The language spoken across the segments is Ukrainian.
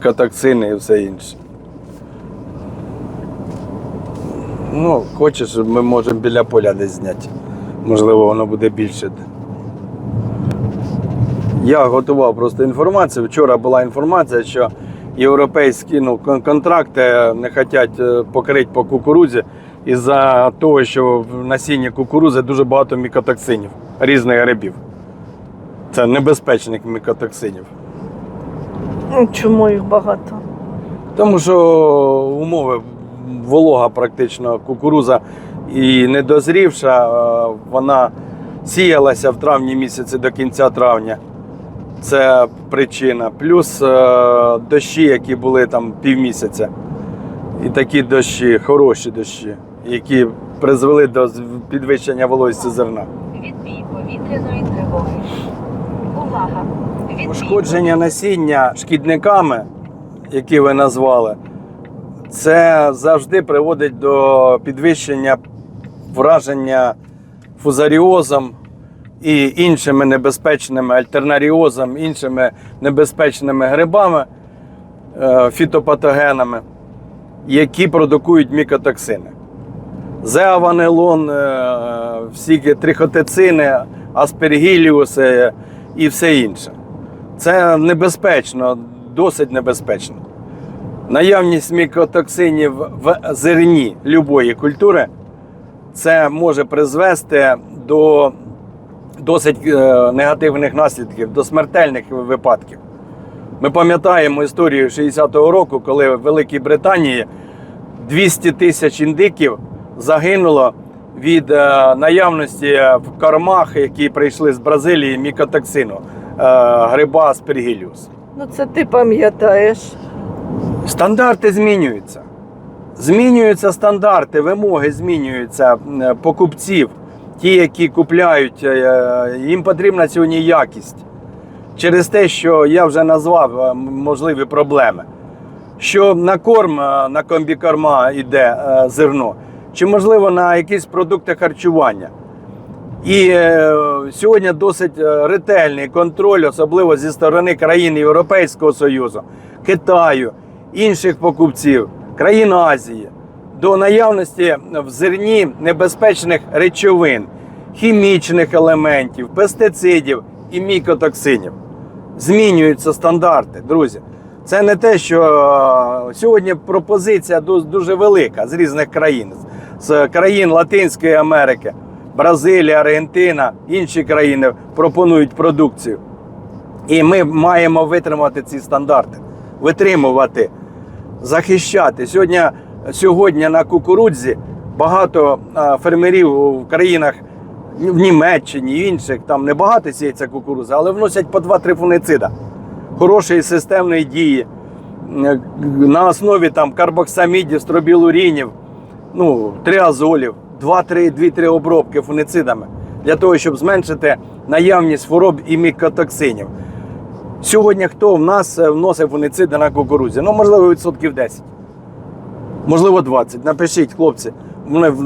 мікотоксини і все інше. Ну, хочеш, ми можемо біля поля десь зняти. Можливо, воно буде більше. Я готував просто інформацію. Вчора була інформація, що європейські ну, контракти не хочуть покрити по кукурудзі із-за того, що в насінні кукурузи дуже багато мікотоксинів, різних грибів. Це небезпечних мікотоксинів. Ну, Чому їх багато? Тому що умови волога практично кукуруза і недозрівша, вона сіялася в травні місяці до кінця травня. Це причина. Плюс е, дощі, які були там півмісяця. І такі дощі, хороші дощі, які призвели до підвищення вологості зерна. Відбій повітряної тривоги. Відбій насіння шкідниками, які ви назвали, це завжди приводить до підвищення враження фузаріозом і іншими небезпечними альтернаріозом, іншими небезпечними грибами, е, фітопатогенами, які продукують мікотоксини. Зеаванелон, е, всі трихотицини, аспергіліуси і все інше. Це небезпечно, досить небезпечно. Наявність мікотоксинів в зерні любої культури це може призвести до досить е, негативних наслідків, до смертельних випадків. Ми пам'ятаємо історію 60-го року, коли в Великій Британії 200 тисяч індиків загинуло від е, наявності в кормах, які прийшли з Бразилії, мікотоксину е, гриба Aspergillus. Ну це ти пам'ятаєш. Стандарти змінюються. Змінюються стандарти, вимоги змінюються е, покупців. Ті, які купляють, їм потрібна сьогодні якість. Через те, що я вже назвав можливі проблеми. Що на корм, на комбікорма йде зерно, чи можливо на якісь продукти харчування. І е, сьогодні досить е, ретельний контроль, особливо зі сторони країн Європейського Союзу, Китаю, інших покупців, країн Азії до наявності в зерні небезпечних речовин, хімічних елементів, пестицидів і мікотоксинів. Змінюються стандарти, друзі. Це не те, що е, сьогодні пропозиція дуже велика з різних країн, з країн Латинської Америки, Бразилія, Аргентина, інші країни пропонують продукцію. І ми маємо витримати ці стандарти, витримувати, захищати. Сьогодні, сьогодні на кукурудзі багато фермерів в країнах в Німеччині, в інших там небагато сіється кукурудза, але вносять по 2-3 фуницида хорошої системної дії на основі там карбоксамідів, стробілурінів, ну, триазолів, 2-3 обробки фуницидами для того, щоб зменшити наявність хвороб і мікотоксинів. Сьогодні хто в нас е, вносив фунициди на кукурудзі? Ну, можливо, відсотків 10. Можливо, 20. Напишіть, хлопці,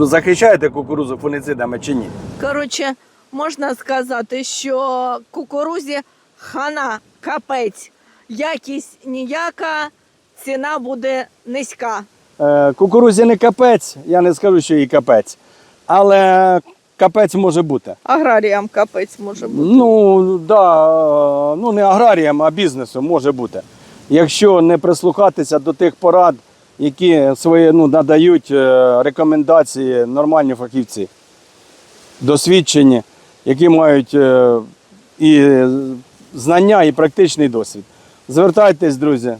захищаєте кукурудзу фуницидами чи ні? Коротше, можна сказати, що кукурузі хана капець. Якість ніяка, ціна буде низька. Е, Кукурузі не капець, я не скажу, що їй капець. Але капець може бути. Аграріям капець може бути. Ну, да, ну не аграріям, а бізнесу може бути. Якщо не прислухатися до тих порад, які свої ну, надають е, рекомендації нормальні фахівці, досвідчені, які мають е, і знання, і практичний досвід. Звертайтесь, друзі,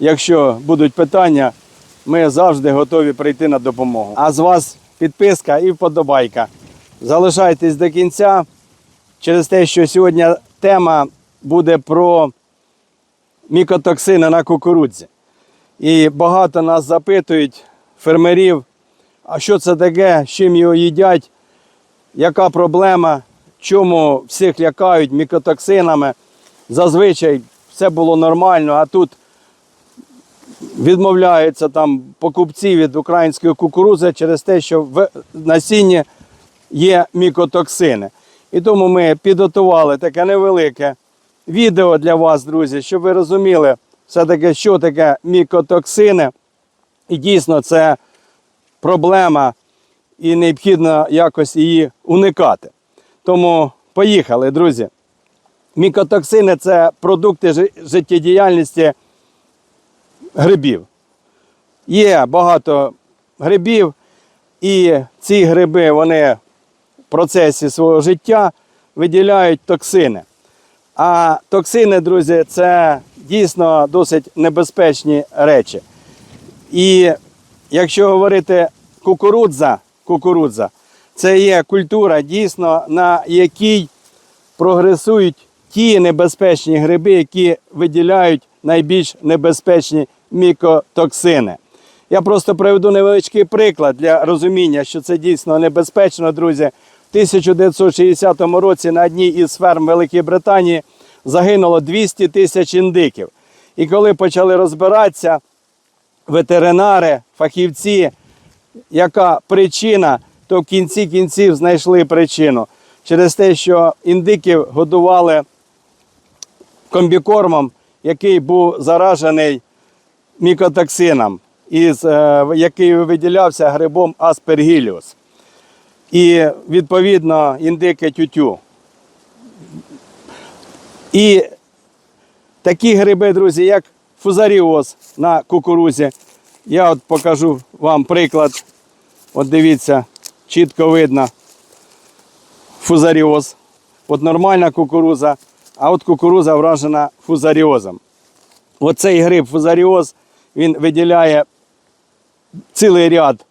якщо будуть питання, ми завжди готові прийти на допомогу. А з вас підписка і вподобайка. Залишайтесь до кінця через те, що сьогодні тема буде про мікотоксини на кукурудзі. І багато нас запитують фермерів, а що це таке, з чим його їдять, яка проблема, чому всіх лякають мікотоксинами. Зазвичай все було нормально, а тут відмовляються там покупці від української кукурузи через те, що в насінні є мікотоксини. І тому ми підготували таке невелике відео для вас, друзі, щоб ви розуміли, все-таки, що таке мікотоксини. І дійсно це проблема, і необхідно якось її уникати. Тому поїхали, друзі. Мікотоксини це продукти жи- життєдіяльності грибів. Є багато грибів, і ці гриби вони в процесі свого життя виділяють токсини. А токсини, друзі, це дійсно досить небезпечні речі. І якщо говорити кукурудза, кукурудза, це є культура дійсно, на якій прогресують ті небезпечні гриби, які виділяють найбільш небезпечні мікотоксини. Я просто приведу невеличкий приклад для розуміння, що це дійсно небезпечно, друзі. В 1960 році на одній із ферм Великої Британії загинуло 200 тисяч індиків. І коли почали розбиратися, ветеринари, фахівці, яка причина, то в кінці кінців знайшли причину через те, що індиків годували комбікормом, який був заражений мікотоксином, із, е, який виділявся грибом аспергіліус. І відповідно індики тютю. І такі гриби, друзі, як фузаріоз на кукурузі. Я от покажу вам приклад. От дивіться, чітко видно фузаріоз. От нормальна кукуруза, а от кукуруза вражена фузаріозом. Оцей гриб фузаріоз, він виділяє цілий ряд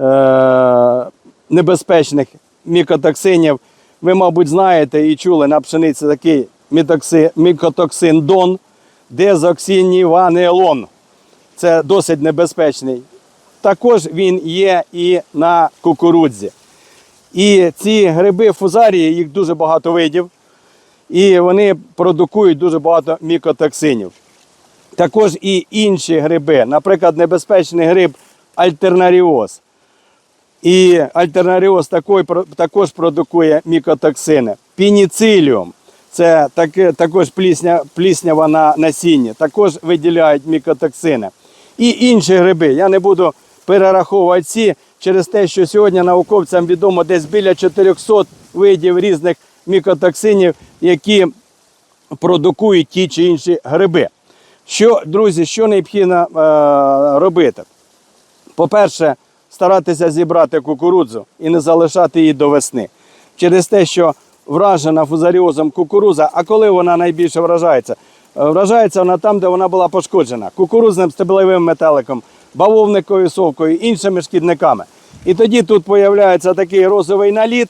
е- небезпечних мікотоксинів. Ви, мабуть, знаєте і чули на пшениці такий мікотоксин Дон, дезоксиніванелон. Це досить небезпечний. Також він є і на кукурудзі. І ці гриби фузарії, їх дуже багато видів, і вони продукують дуже багато мікотоксинів. Також і інші гриби, наприклад, небезпечний гриб альтернаріоз. І альтернаріоз також продукує мікотоксини. Пініциліум це також плісня, пліснява на насінні, також виділяють мікотоксини. І інші гриби. Я не буду перераховувати ці через те, що сьогодні науковцям відомо десь біля 400 видів різних мікотоксинів, які продукують ті чи інші гриби. Що, друзі, що необхідно е, робити? По-перше, старатися зібрати кукурудзу і не залишати її до весни. Через те, що вражена фузаріозом кукуруза, а коли вона найбільше вражається? Е, Вражається вона там, де вона була пошкоджена кукурузним стеблевим метеликом, бавовниковою совкою, іншими шкідниками. І тоді тут з'являється такий розовий наліт,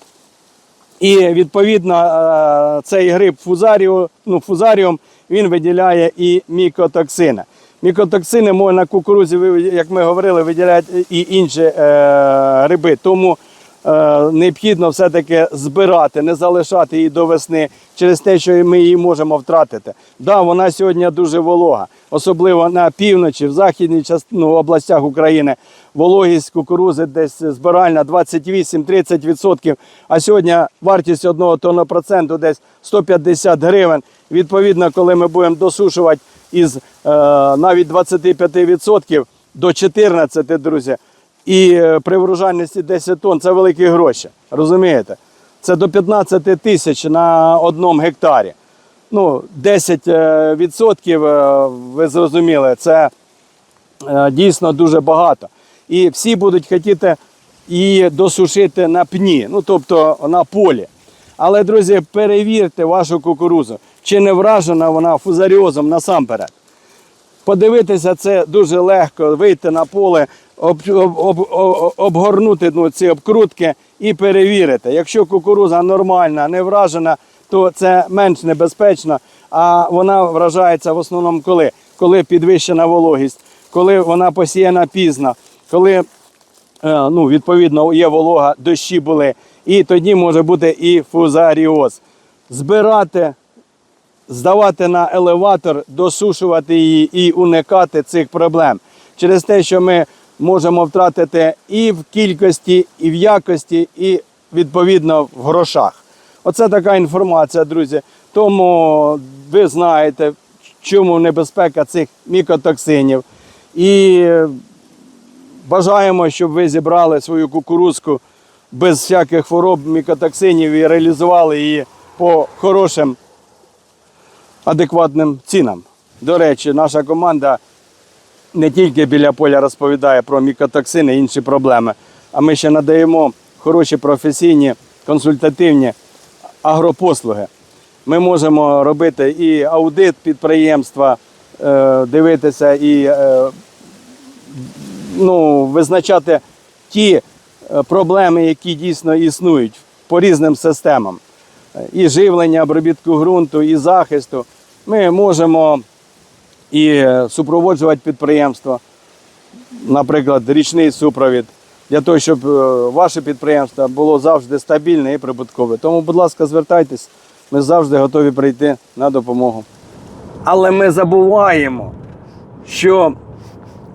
і відповідно е, цей гриб фузаріо, ну, фузаріум він виділяє і мікотоксини. Мікотоксини можна на кукурузі, як ми говорили, виділяють і інші е, гриби. Тому необхідно все-таки збирати, не залишати її до весни через те, що ми її можемо втратити. Да, вона сьогодні дуже волога, особливо на півночі, в західній част... ну, областях України. Вологість кукурузи десь збиральна 28-30%. А сьогодні вартість одного тоннопроценту десь 150 гривень. Відповідно, коли ми будемо досушувати із е, навіть 25% до 14%, друзі, і е, при врожайності 10 тонн це великі гроші. Розумієте? Це до 15 тисяч на одному гектарі. Ну, 10 е, відсотків, е, ви зрозуміли, це дійсно дуже багато. І всі будуть хотіти її досушити на пні, ну тобто на полі. Але, друзі, перевірте вашу кукурузу, чи не вражена вона фузаріозом насамперед. Подивитися це дуже легко, вийти на поле, об, об, об, об- обгорнути ну, ці обкрутки і перевірити. Якщо кукуруза нормальна, не вражена, то це менш небезпечно, а вона вражається в основному коли? Коли підвищена вологість, коли вона посіяна пізно, коли е, ну, відповідно є волога, дощі були, і тоді може бути і фузаріоз. Збирати здавати на елеватор, досушувати її і уникати цих проблем. Через те, що ми можемо втратити і в кількості, і в якості, і відповідно в грошах. Оце така інформація, друзі. Тому ви знаєте, чому небезпека цих мікотоксинів. І е, бажаємо, щоб ви зібрали свою кукурузку без всяких хвороб, мікотоксинів і реалізували її по хорошим, адекватним цінам. До речі, наша команда не тільки біля поля розповідає про мікотоксини і інші проблеми, а ми ще надаємо хороші професійні консультативні агропослуги. Ми можемо робити і аудит підприємства, е, дивитися і е, ну, визначати ті е, проблеми, які дійсно існують по різним системам. І живлення, обробітку ґрунту, і захисту. Ми можемо і е, супроводжувати підприємство, наприклад, річний супровід, для того, щоб е, ваше підприємство було завжди стабільне і прибуткове. Тому, будь ласка, звертайтесь, ми завжди готові прийти на допомогу. Але ми забуваємо, що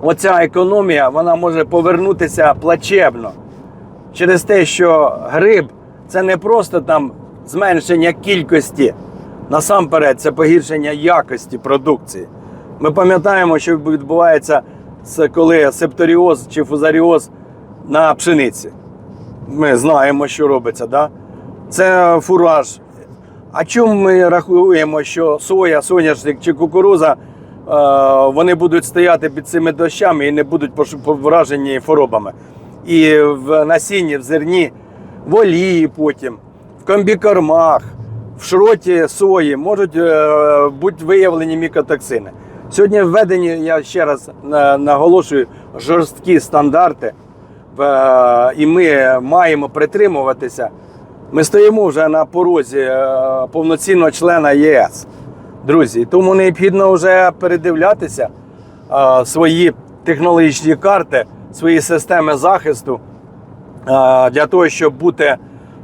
оця економія вона може повернутися плачебно через те, що гриб це не просто там зменшення кількості, насамперед це погіршення якості продукції. Ми пам'ятаємо, що відбувається коли септоріоз чи фузаріоз на пшениці. Ми знаємо, що робиться. Да? Це фураж. А чому ми рахуємо, що соя, соняшник чи кукуруза е, вони будуть стояти під цими дощами і не будуть вражені хворобами? І в насінні, в зерні, в олії потім, в комбікормах, в шроті сої можуть е, бути виявлені мікотоксини. Сьогодні введені, я ще раз наголошую, жорсткі стандарти, е, і ми маємо притримуватися. Ми стоїмо вже на порозі е, повноцінного члена ЄС. Друзі, тому необхідно вже передивлятися е, свої технологічні карти, свої системи захисту для того, щоб бути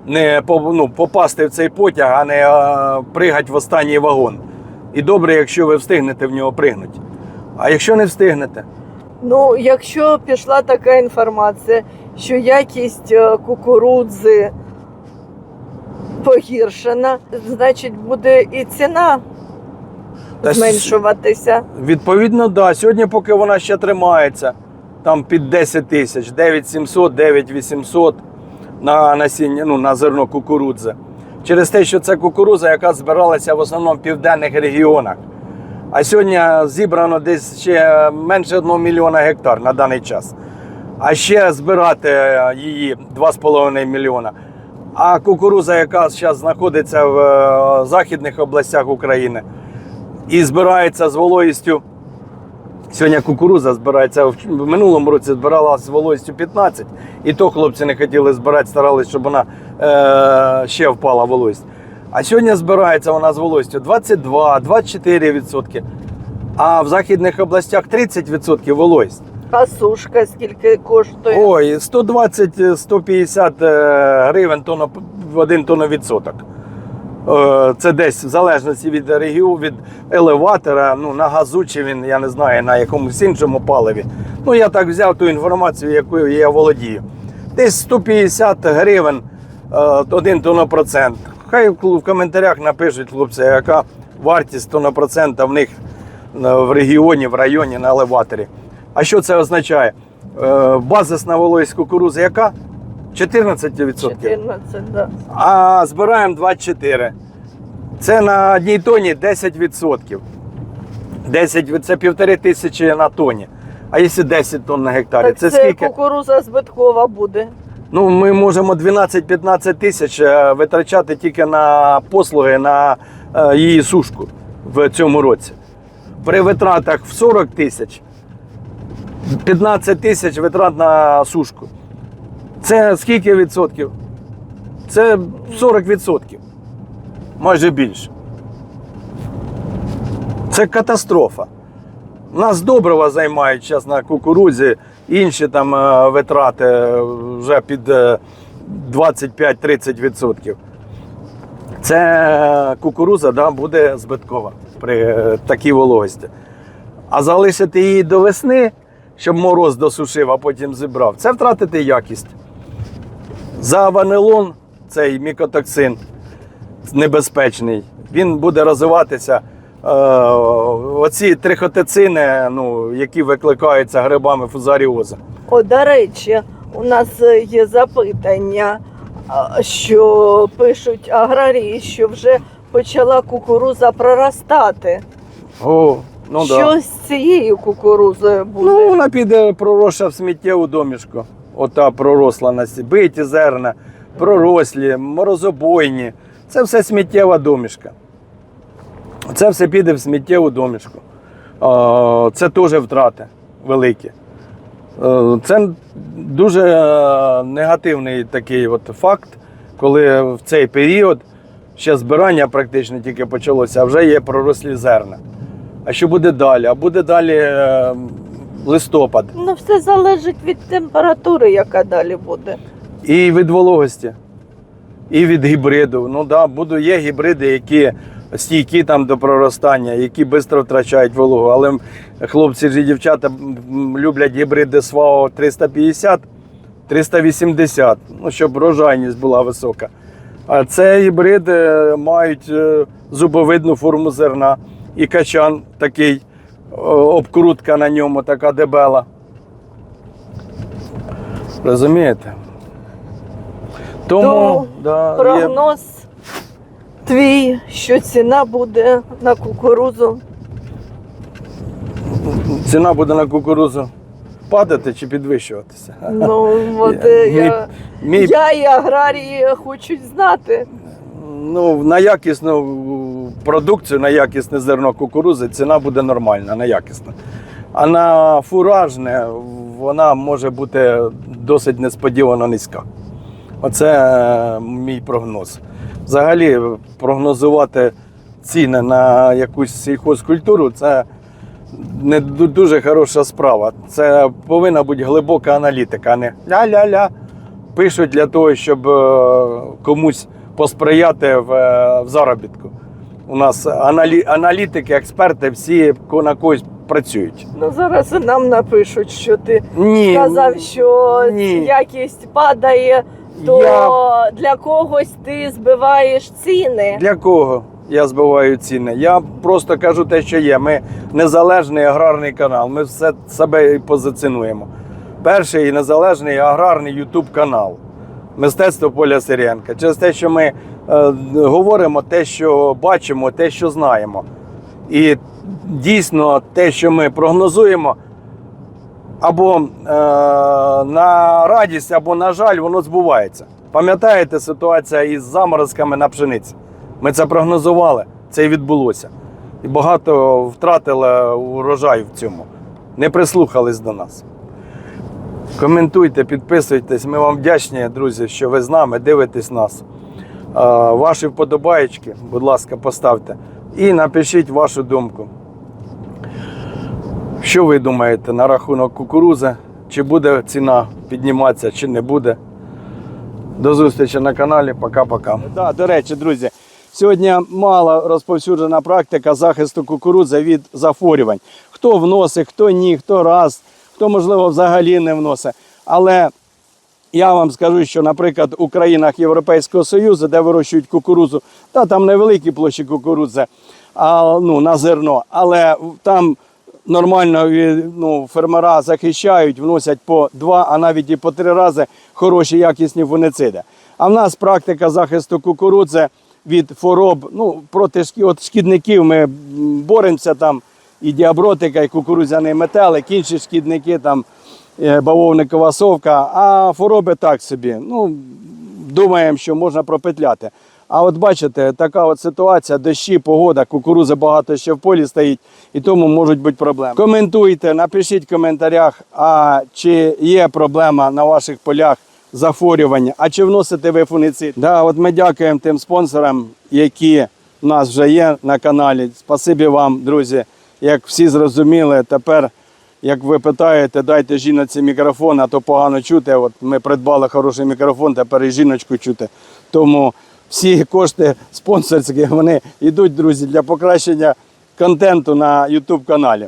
не ну, попасти в цей потяг, а не пригати в останній вагон. І добре, якщо ви встигнете в нього пригнути. А якщо не встигнете, Ну, якщо пішла така інформація, що якість е, кукурудзи погіршена, значить буде і ціна Та с- зменшуватися. Відповідно, да. Сьогодні, поки вона ще тримається, там під 10 тисяч, 9700, 9800 на насіння, ну, на зерно кукурудзи. Через те, що це кукурудза, яка збиралася в основному в південних регіонах. А сьогодні зібрано десь ще менше 1 мільйона гектар на даний час. А ще збирати е, її 2,5 мільйона. А кукуруза, яка зараз знаходиться в е, західних областях України, і збирається з вологістю. Сьогодні кукуруза збирається в минулому році збиралася з вологістю 15, і то хлопці не хотіли збирати, старалися, щоб вона ще впала вологість. А сьогодні збирається вона з вологістю 22, 24%. А в західних областях 30% вологість. А сушка скільки коштує? Ой, 120-150 е, гривень тонна, в один тонновідсоток. Е, Це десь в залежності від регіону, від елеватора, ну, на газу чи він, я не знаю, на якомусь іншому паливі. Ну, я так взяв ту інформацію, якою я володію. Десь 150 гривень е, один тоннопроцент. Хай в коментарях напишуть хлопці, яка вартість тоннопроцента в них е, в регіоні, в районі на елеваторі. А що це означає? Е, Базисна вологість кукурузи яка? 14%. 14, да. А збираємо 24. Це на одній тоні 10%. 10 це півтори тисячі на тоні. А якщо 10 тонн на гектарі, Так це, це, скільки? кукуруза збиткова буде. Ну, ми можемо 12-15 тисяч е, витрачати тільки на послуги на е, її сушку в цьому році. При витратах в 40 тисяч, 15 тисяч витрат на сушку. Це скільки відсотків? Це 40 відсотків. Майже більше. Це катастрофа. Нас добрива займають зараз на кукурудзі, інші там е, витрати вже під е, 25-30%. Це е, кукуруза да, буде збиткова при е, такій вологості. А залишити її до весни, щоб мороз досушив, а потім зібрав, це втратити якість. За ванилон, цей мікотоксин небезпечний, він буде розвиватися оці трихотицини, ну, які викликаються грибами фузаріоза. О, до речі, у нас е, є запитання, що пишуть аграрії, що вже почала кукуруза проростати. О, ну що да. з цією кукурузою буде? Ну, вона піде проросша в сміттєву домішку. Ота проросла на биті зерна, пророслі, морозобойні. Це все сміттєва домішка. Це все піде в сміттєву домішку. Це теж втрати великі. Е, Це дуже негативний такий от факт, коли в цей період ще збирання практично тільки почалося, а вже є пророслі зерна. А що буде далі? А буде далі е, листопад Ну, все залежить від температури, яка далі буде. і від вологості, і від гібриду. Ну да, буду, є гібриди, які стійкі там до проростання, які швидко втрачають вологу. Але хлопці ж і дівчата люблять гібриди СВАО 350, 380, ну, щоб врожайність була висока. А це гібриди мають е, зубовидну форму зерна і качан такий, обкрутка на ньому така дебела. Розумієте? Тому То да, є, Прогноз твій, що ціна буде на кукурузу. ціна буде на кукурузу падати чи підвищуватися. Ну, от Я- е, я, Мій, я і аграрії хочуть знати. ну, на якісну продукцію, на якісне зерно кукурузи ціна буде нормальна, на якісне. А на фуражне вона може бути досить несподівано низька. Оце е, мій прогноз. Взагалі, прогнозувати ціни на якусь сільхозкультуру це не дуже хороша справа. Це повинна бути глибока аналітика, а не ля-ля-ля. Пишуть для того, щоб е, комусь посприяти в, е, в заробітку. У нас аналі, аналітики, експерти всі на когось працюють. Ну зараз нам напишуть, що ти Ні, сказав, що ні. якість падає, то Я- для когось ти збиваєш ціни. Для кого я збиваю ціни? Я просто кажу те, що є. Ми незалежний аграрний канал. Ми все себе і позиціонуємо. Перший незалежний аграрний Ютуб канал. Мистецтво Поля Сиренка. Через те, що ми е, говоримо те, що бачимо, те, що знаємо. І дійсно те, що ми прогнозуємо, або е, на радість, або на жаль, воно збувається. Пам'ятаєте ситуація із заморозками на пшениці? Ми це прогнозували, це і відбулося. І багато втратили урожаю в цьому. Не прислухались до нас. Коментуйте, підписуйтесь. Ми вам вдячні, друзі, що ви з нами дивитесь нас. Е, Ваші вподобаєчки, будь ласка, поставте. І напишіть вашу думку. Що ви думаєте на рахунок кукурузи? Чи буде ціна підніматися, чи не буде? До зустрічі на каналі. Пока-пока. Да, до речі, друзі, сьогодні мало розповсюджена практика захисту кукурудзи від захворювань. Хто вносить, хто ні, хто раз, хто, можливо, взагалі не вносить. Але я вам скажу, що, наприклад, у країнах Європейського Союзу, де вирощують кукурудзу, та там невеликі площі кукурудзи а, ну, на зерно, але там нормально ну, фермера захищають, вносять по два, а навіть і по три рази хороші якісні фунициди. А в нас практика захисту кукурудзи від хвороб, ну, проти от шкідників ми боремося там і діабротика, і кукурудзяний метелик, інші шкідники там е, бавовникова совка, а хвороби так собі. Ну, думаємо, що можна пропетляти. А от бачите, така от ситуація, дощі, погода, кукурузи багато ще в полі стоїть, і тому можуть бути проблеми. Коментуйте, напишіть в коментарях, а чи є проблема на ваших полях захворювання, а чи вносите ви фунгицид. Да, от ми дякуємо тим спонсорам, які в нас вже є на каналі. Спасибі вам, друзі. Як всі зрозуміли, тепер як ви питаєте, дайте жіноці мікрофон, а то погано чути. От ми придбали хороший мікрофон, тепер і жіночку чути. Тому всі кошти спонсорські вони йдуть, друзі, для покращення контенту на YouTube каналі.